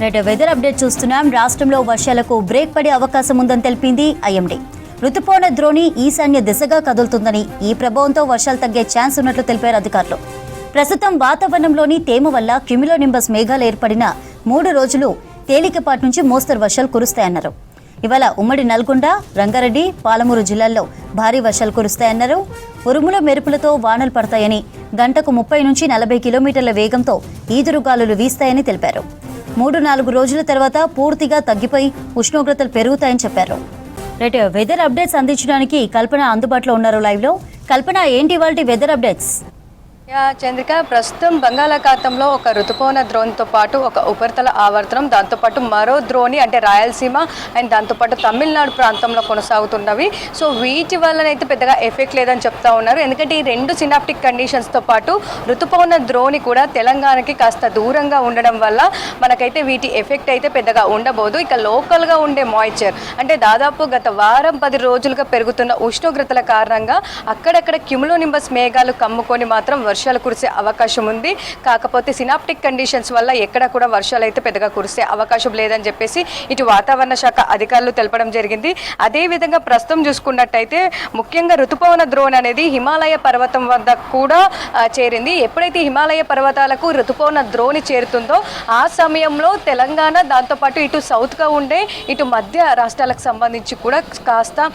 నేటి weather update చూస్తున్నాం. రాష్ట్రంలో వర్షాలకు బ్రేక్ పడే అవకాశం ఉందని తెలిపింది ఐఎండీ. రుతుపవన ద్రోణి ఈశాన్య దిశగా కదులుతుందని ఈ ప్రభావంతో వర్షాలు తగ్గే ఛాన్స్ ఉన్నట్లు తెలిపారు అధికారులు. ప్రస్తుతం వాతావరణంలోని తేమ వల్ల క్రిమిలో నింబస్ మేఘాలు ఏర్పడిన మూడు రోజులు తేలికపాటి నుంచి మోస్తరు వర్షాలు కురుస్తాయన్నారు. ఇవాళ ఉమ్మడి నల్గొండ రంగారెడ్డి పాలమూరు జిల్లాల్లో భారీ వర్షాలు కురుస్తాయన్నారు. ఉరుముల మెరుపులతో వానలు పడతాయని గంటకు ముప్పై నుంచి నలభై కిలోమీటర్ల వేగంతో ఈదురుగాలులు వీస్తాయని తెలిపారు. మూడు నాలుగు రోజుల తర్వాత పూర్తిగా తగ్గిపోయి ఉష్ణోగ్రతలు పెరుగుతాయని చెప్పారు. రైట్ వెదర్ అప్డేట్స్ అందించడానికి కల్పన అందుబాటులో ఉన్నారు లైవ్లో. కల్పన ఏంటి వాళ్ళ వెదర్ అప్డేట్స్ చంద్రిక ప్రస్తుతం బంగాళాఖాతంలో ఒక ఋతుపవన ద్రోణితో పాటు ఒక ఉపరితల ఆవర్తనం దాంతోపాటు మరో ద్రోణి అంటే రాయలసీమ అండ్ దాంతోపాటు తమిళనాడు ప్రాంతంలో కొనసాగుతున్నవి. సో వీటి వల్లనైతే పెద్దగా ఎఫెక్ట్ లేదని చెప్తా ఉన్నారు. ఎందుకంటే ఈ రెండు సినాప్టిక్ కండిషన్స్తో పాటు ఋతుపవన ద్రోణి కూడా తెలంగాణకి కాస్త దూరంగా ఉండడం వల్ల మనకైతే వీటి ఎఫెక్ట్ అయితే పెద్దగా ఉండబోదు. ఇక లోకల్గా ఉండే మాయిశ్చర్ అంటే దాదాపు గత వారం పది రోజులుగా పెరుగుతున్న ఉష్ణోగ్రతల కారణంగా అక్కడక్కడ క్యుములోనింబస్ మేఘాలు కమ్ముకొని మాత్రం వర్షాలు కురిసే అవకాశం ఉంది. కాకపోతే సినాప్టిక్ కండిషన్స్ వల్ల ఎక్కడ కూడా వర్షాలు అయితే పెద్దగా కురిసే అవకాశం లేదని చెప్పేసి ఇటు వాతావరణ శాఖ అధికారులు తెలపడం జరిగింది. అదేవిధంగా ప్రస్తుతం చూసుకున్నట్టయితే ముఖ్యంగా ఋతుపవన ద్రోణ్ అనేది హిమాలయ పర్వతం వద్ద కూడా చేరింది. ఎప్పుడైతే హిమాలయ పర్వతాలకు ఋతుపవన ద్రోణి చేరుతుందో ఆ సమయంలో తెలంగాణ దాంతోపాటు ఇటు సౌత్గా ఉండే ఇటు మధ్య రాష్ట్రాలకు సంబంధించి కూడా కాస్త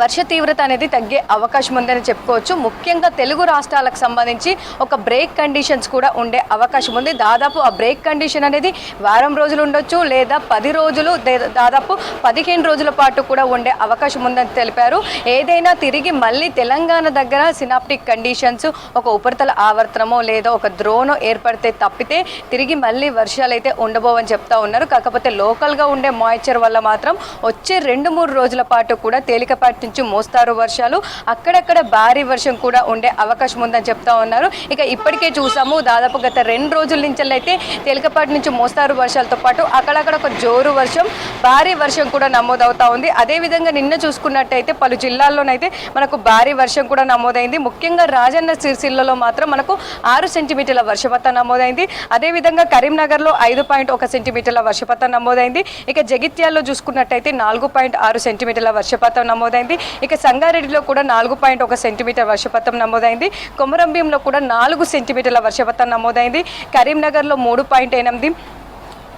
వర్ష తీవ్రత అనేది తగ్గే అవకాశం ఉందని చెప్పుకోవచ్చు. ముఖ్యంగా తెలుగు రాష్ట్రాలకు సంబంధించి ఒక బ్రేక్ కండిషన్స్ కూడా ఉండే అవకాశం ఉంది. దాదాపు ఆ బ్రేక్ కండిషన్ అనేది వారం రోజులు ఉండొచ్చు లేదా పది రోజులు దాదాపు పదిహేను రోజుల పాటు కూడా ఉండే అవకాశం ఉందని తెలిపారు. ఏదైనా తిరిగి మళ్ళీ తెలంగాణ దగ్గర సినాప్టిక్ కండిషన్స్ ఒక ఉపరితల ఆవర్తనమో లేదా ఒక ద్రోణో ఏర్పడితే తప్పితే తిరిగి మళ్ళీ వర్షాలు అయితే ఉండబోవని చెప్తా ఉన్నారు. కాకపోతే లోకల్గా ఉండే మాయిశ్చర్ వల్ల మాత్రం వచ్చే రెండు మూడు రోజుల పాటు కూడా తేలికపాటి నుంచి మోస్తారు వర్షాలు. అక్కడక్కడ భారీ వర్షం కూడా ఉండే అవకాశం ఉందని చెప్తా ఉన్నారు. ఇక ఇప్పటికే చూసాము దాదాపు గత రెండు రోజుల నుంచి అయితే తేలికపాటి నుంచి మోస్తారు వర్షాలతో పాటు అక్కడక్కడ ఒక జోరు వర్షం భారీ వర్షం కూడా నమోదవుతా ఉంది. అదేవిధంగా నిన్న చూసుకున్నట్టయితే పలు జిల్లాల్లోనైతే మనకు భారీ వర్షం కూడా నమోదైంది. ముఖ్యంగా రాజన్న సిరిసిల్లలో మాత్రం మనకు ఆరు సెంటీమీటర్ల వర్షపాతం నమోదైంది. అదేవిధంగా కరీంనగర్లో ఐదు పాయింట్ ఒక సెంటీమీటర్ల వర్షపాతం నమోదైంది. ఇక జగిత్యాల్లో చూసుకున్నట్టయితే నాలుగు పాయింట్ ఆరు సెంటీమీటర్ల వర్షపాతం నమోదైంది. ఇక సంగారెడ్డిలో కూడా నాలుగు పాయింట్ ఒక సెంటీమీటర్ వర్షపాతం నమోదైంది. కొమరంభీంలో కూడా నాలుగు సెంటీమీటర్ల వర్షపాతం నమోదైంది. కరీంనగర్లో మూడు పాయింట్ ఎనిమిది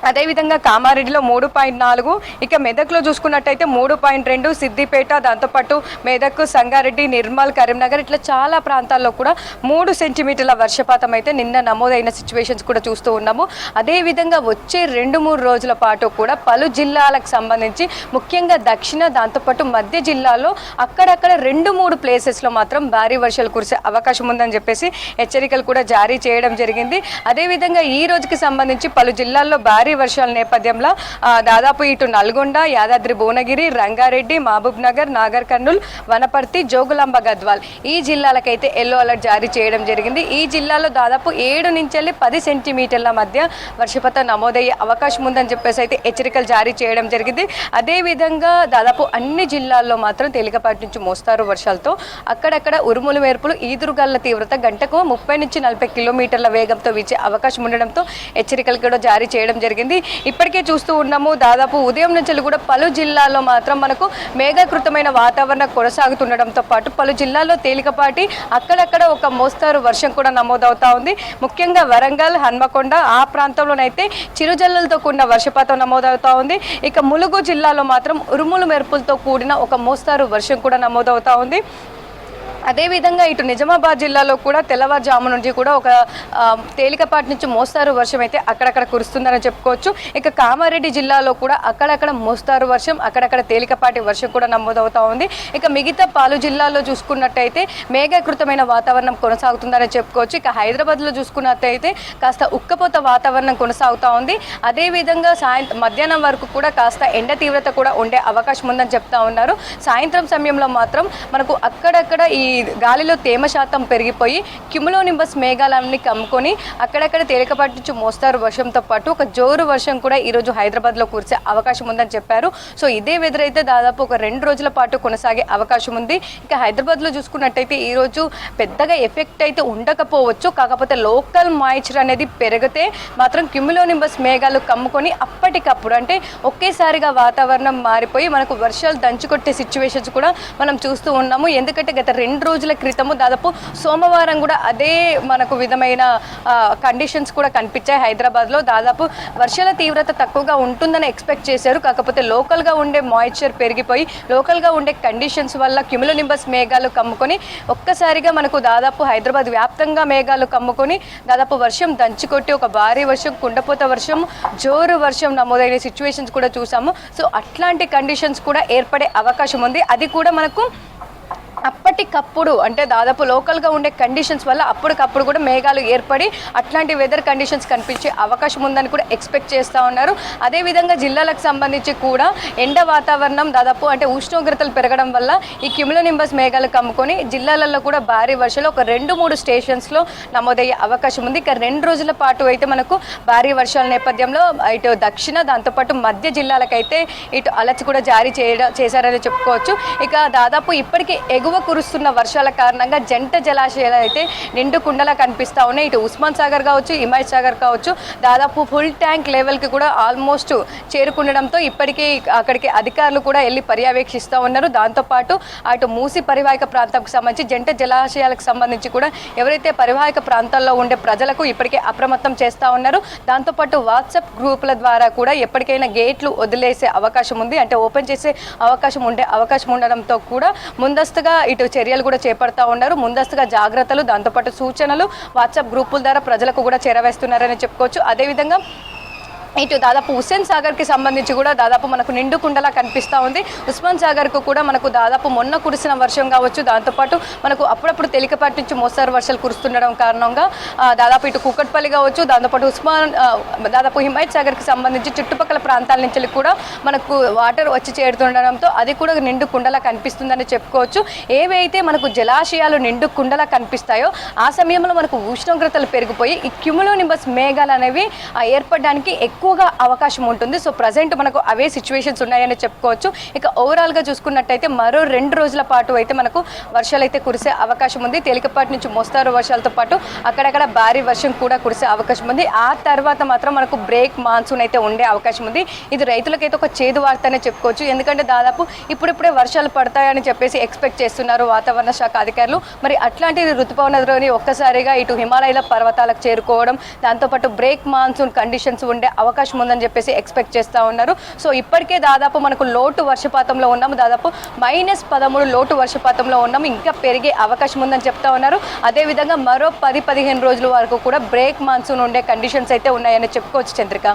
అదేవిధంగా కామారెడ్డిలో మూడు పాయింట్ నాలుగు. ఇక మెదక్లో చూసుకున్నట్టయితే మూడు పాయింట్ రెండు సిద్దిపేట దాంతోపాటు మెదక్ సంగారెడ్డి నిర్మల్ కరీంనగర్ ఇట్లా చాలా ప్రాంతాల్లో కూడా మూడు సెంటీమీటర్ల వర్షపాతం అయితే నిన్న నమోదైన సిచ్యువేషన్స్ కూడా చూస్తూ ఉన్నాము. అదేవిధంగా వచ్చే రెండు మూడు రోజుల పాటు కూడా పలు జిల్లాలకు సంబంధించి ముఖ్యంగా దక్షిణ దాంతోపాటు మధ్య జిల్లాలో అక్కడక్కడ రెండు మూడు ప్లేసెస్లో మాత్రం భారీ వర్షాలు కురిసే అవకాశం ఉందని చెప్పేసి హెచ్చరికలు కూడా జారీ చేయడం జరిగింది. అదేవిధంగా ఈ రోజుకి సంబంధించి పలు జిల్లాల్లో భారీ వర్షాల నేపథ్యంలో దాదాపు ఇటు నల్గొండ యాదాద్రి భువనగిరి రంగారెడ్డి మహబూబ్ నగర్ నాగర్ కర్నూల్ వనపర్తి జోగులాంబ గద్వాల్. ఈ జిల్లాలకైతే ఎల్లో అలర్ట్ జారీ చేయడం జరిగింది. ఈ జిల్లాలో దాదాపు ఏడు నుంచి వెళ్ళి పది సెంటీమీటర్ల మధ్య వర్షపాతం నమోదయ్యే అవకాశం ఉందని చెప్పేసి అయితే హెచ్చరికలు జారీ చేయడం జరిగింది. అదేవిధంగా దాదాపు అన్ని జిల్లాల్లో మాత్రం తేలికపాటి నుంచి మోస్తారు వర్షాలతో. అక్కడక్కడ ఉరుములు మెరుపులు ఈదురుగాల తీవ్రత గంటకు ముప్పై నుంచి నలభై కిలోమీటర్ల వేగంతో వీచే అవకాశం ఉండడంతో హెచ్చరికలు కూడా జారీ చేయడం జరిగింది. ఇప్పటికే చూస్తూ ఉన్నాము దాదాపు ఉదయం నుంచి కూడా పలు జిల్లాల్లో మాత్రం మనకు మేఘాకృతమైన వాతావరణం కొనసాగుతుండడంతో పాటు పలు జిల్లాల్లో తేలికపాటి అక్కడక్కడ ఒక మోస్తారు వర్షం కూడా నమోదవుతా ఉంది. ముఖ్యంగా వరంగల్ హన్మకొండ ఆ ప్రాంతంలోనైతే చిరుజల్లులతో కూడిన వర్షపాతం నమోదవుతా ఉంది. ఇక ములుగు జిల్లాలో మాత్రం ఉరుములు మెరుపులతో కూడిన ఒక మోస్తారు వర్షం కూడా నమోదవుతా ఉంది. అదేవిధంగా ఇటు నిజామాబాద్ జిల్లాలో కూడా తెల్లవారుజాము నుంచి కూడా ఒక తేలికపాటి నుంచి మోస్తారు వర్షం అయితే అక్కడక్కడ కురుస్తుందని చెప్పుకోవచ్చు. ఇక కామారెడ్డి జిల్లాలో కూడా అక్కడక్కడ మోస్తారు వర్షం అక్కడక్కడ తేలికపాటి వర్షం కూడా నమోదవుతా ఉంది. ఇక మిగతా పాలు జిల్లాల్లో చూసుకున్నట్టయితే మేఘకృతమైన వాతావరణం కొనసాగుతుందని చెప్పుకోవచ్చు. ఇక హైదరాబాద్లో చూసుకున్నట్టయితే కాస్త ఉక్కపోత వాతావరణం కొనసాగుతూ ఉంది. అదేవిధంగా సాయంత్రం మధ్యాహ్నం వరకు కూడా కాస్త ఎండ తీవ్రత కూడా ఉండే అవకాశం ఉందని చెప్తా ఉన్నారు. సాయంత్రం సమయంలో మాత్రం మనకు అక్కడక్కడ ఈ గాలిలో తేమ శాతం పెరిగిపోయి క్యుములోనింబస్ మేఘాలన్నీ కమ్ముకొని అక్కడక్కడ తేలికపాటి నుంచి మోస్తారు వర్షంతో పాటు ఒక జోరు వర్షం కూడా ఈరోజు హైదరాబాద్లో కురిసే అవకాశం ఉందని చెప్పారు. సో ఇదే వెదర్ అయితే దాదాపు ఒక రెండు రోజుల పాటు కొనసాగే అవకాశం ఉంది. ఇక హైదరాబాద్లో చూసుకున్నట్టయితే ఈరోజు పెద్దగా ఎఫెక్ట్ అయితే ఉండకపోవచ్చు. కాకపోతే లోకల్ మాయిచర్ అనేది పెరిగితే మాత్రం క్యుములోనింబస్ మేఘాలు కమ్ముకొని అప్పటికప్పుడు అంటే ఒకేసారిగా వాతావరణం మారిపోయి మనకు వర్షాలు దంచుకొట్టే సిచ్యువేషన్స్ కూడా మనం చూస్తూ ఉన్నాము. ఎందుకంటే గత రెండు రెండు రోజుల క్రితము దాదాపు సోమవారం కూడా అదే మనకు విధమైన కండిషన్స్ కూడా కనిపించాయి హైదరాబాద్లో. దాదాపు వర్షాల తీవ్రత తక్కువగా ఉంటుందని ఎక్స్పెక్ట్ చేశారు. కాకపోతే లోకల్గా ఉండే మాయిశ్చర్ పెరిగిపోయి లోకల్గా ఉండే కండిషన్స్ వల్ల క్యుములనింబస్ మేఘాలు కమ్ముకొని ఒక్కసారిగా మనకు దాదాపు హైదరాబాద్ వ్యాప్తంగా మేఘాలు కమ్ముకొని దాదాపు వర్షం దంచుకొట్టి ఒక భారీ వర్షం కుండపోత వర్షం జోరు వర్షం నమోదైన సిచ్యువేషన్స్ కూడా చూసాము. సో అట్లాంటి కండిషన్స్ కూడా ఏర్పడే అవకాశం ఉంది. అది కూడా మనకు అప్పటికప్పుడు అంటే దాదాపు లోకల్గా ఉండే కండిషన్స్ వల్ల అప్పటికప్పుడు కూడా మేఘాలు ఏర్పడి అట్లాంటి వెదర్ కండిషన్స్ కనిపించే అవకాశం ఉందని కూడా ఎక్స్పెక్ట్ చేస్తూ ఉన్నారు. అదేవిధంగా జిల్లాలకు సంబంధించి కూడా ఎండ వాతావరణం దాదాపు అంటే ఉష్ణోగ్రతలు పెరగడం వల్ల ఈ నింబస్ మేఘాలు కమ్ముకొని జిల్లాలలో కూడా భారీ వర్షాలు ఒక రెండు మూడు స్టేషన్స్లో నమోదయ్యే అవకాశం ఉంది. ఇక రెండు రోజుల పాటు అయితే మనకు భారీ వర్షాల నేపథ్యంలో ఇటు దక్షిణ దాంతోపాటు మధ్య జిల్లాలకైతే ఇటు అలచి కూడా జారీ చేయడం చేశారని చెప్పుకోవచ్చు. ఇక దాదాపు ఇప్పటికీ ఎగువ కురుస్తున్న వర్షాల కారణంగా జంట జలాశయాలు అయితే నిండు కుండలా కనిపిస్తూ ఉన్నాయి. ఇటు ఉస్మాన్ సాగర్ కావచ్చు హిమాయత్ సాగర్ కావచ్చు దాదాపు ఫుల్ ట్యాంక్ లెవెల్కి కూడా ఆల్మోస్ట్ చేరుకుండడంతో ఇప్పటికీ అక్కడికి అధికారులు కూడా వెళ్ళి పర్యవేక్షిస్తూ ఉన్నారు. దాంతోపాటు అటు మూసి పరివాహక ప్రాంతంకి సంబంధించి జంట జలాశయాలకు సంబంధించి కూడా ఎవరైతే పరివాహక ప్రాంతాల్లో ఉండే ప్రజలకు ఇప్పటికే అప్రమత్తం చేస్తూ ఉన్నారు. దాంతోపాటు వాట్సాప్ గ్రూపుల ద్వారా కూడా ఎప్పటికైనా గేట్లు వదిలేసే అవకాశం ఉంది. అంటే ఓపెన్ చేసే అవకాశం ఉండే అవకాశం ఉండడంతో కూడా ముందస్తుగా ఇటు చర్యలు కూడా చేపడతా ఉన్నారు. ముందస్తుగా జాగ్రత్తలు దాంతోపాటు సూచనలు వాట్సాప్ గ్రూపుల ద్వారా ప్రజలకు కూడా చేరవేస్తున్నారని చెప్పుకోవచ్చు. అదేవిధంగా ఇటు దాదాపు హుస్సేన్ సాగర్కి సంబంధించి కూడా దాదాపు మనకు నిండు కుండలా కనిపిస్తూ ఉంది. ఉస్మాన్ సాగర్కు కూడా మనకు దాదాపు మొన్న కురిసిన వర్షం కావచ్చు దాంతోపాటు మనకు అప్పుడప్పుడు తేలికపాటి నుంచి మోస్తారు వర్షాలు కురుస్తుండడం కారణంగా దాదాపు ఇటు కుక్కట్పల్లి కావచ్చు దాంతోపాటు ఉస్మాన్ దాదాపు హిమాయత్ సాగర్కి సంబంధించి చుట్టుపక్కల ప్రాంతాల నుంచి కూడా మనకు వాటర్ వచ్చి చేరుతుండడంతో అది కూడా నిండు కుండలా కనిపిస్తుందని చెప్పుకోవచ్చు. ఏవైతే మనకు జలాశయాలు నిండు కుండలా కనిపిస్తాయో ఆ సమయంలో మనకు ఉష్ణోగ్రతలు పెరిగిపోయి ఈ క్యుములోనింబస్ మేఘాలు అనేవి ఏర్పడడానికి ఎక్కువ ఎక్కువగా అవకాశం ఉంటుంది. సో ప్రజెంట్ మనకు అవే సిచ్యువేషన్స్ ఉన్నాయని చెప్పుకోవచ్చు. ఇక ఓవరాల్గా చూసుకున్నట్టయితే మరో రెండు రోజుల పాటు అయితే మనకు వర్షాలు అయితే కురిసే అవకాశం ఉంది. తేలికపాటి నుంచి మోస్తారు వర్షాలతో పాటు అక్కడక్కడ భారీ వర్షం కూడా కురిసే అవకాశం ఉంది. ఆ తర్వాత మాత్రం మనకు బ్రేక్ మాన్సూన్ అయితే ఉండే అవకాశం ఉంది. ఇది రైతులకైతే ఒక చేదు వార్త అనే చెప్పుకోవచ్చు. ఎందుకంటే దాదాపు ఇప్పుడిప్పుడే వర్షాలు పడతాయని చెప్పేసి ఎక్స్పెక్ట్ చేస్తున్నారు వాతావరణ శాఖ అధికారులు. మరి అట్లాంటి ఋతుపవన ఒక్కసారిగా ఇటు హిమాలయాల పర్వతాలకు చేరుకోవడం దాంతోపాటు బ్రేక్ మాన్సూన్ కండిషన్స్ ఉండే అవకాశం ఉందని చెప్పేసి ఎక్స్పెక్ట్ చేస్తూ ఉన్నారు. సో ఇప్పటికే దాదాపు మనకు లోటు వర్షపాతంలో ఉన్నాము. దాదాపు మైనస్ పదమూడు లోటు వర్షపాతంలో ఉన్నాము. ఇంకా పెరిగే అవకాశం ఉందని చెప్తా ఉన్నారు. అదేవిధంగా మరో పది పదిహేను రోజుల వరకు కూడా బ్రేక్ మాన్సూన్ ఉండే కండిషన్స్ అయితే ఉన్నాయని చెప్పుకోవచ్చు చంద్రిక.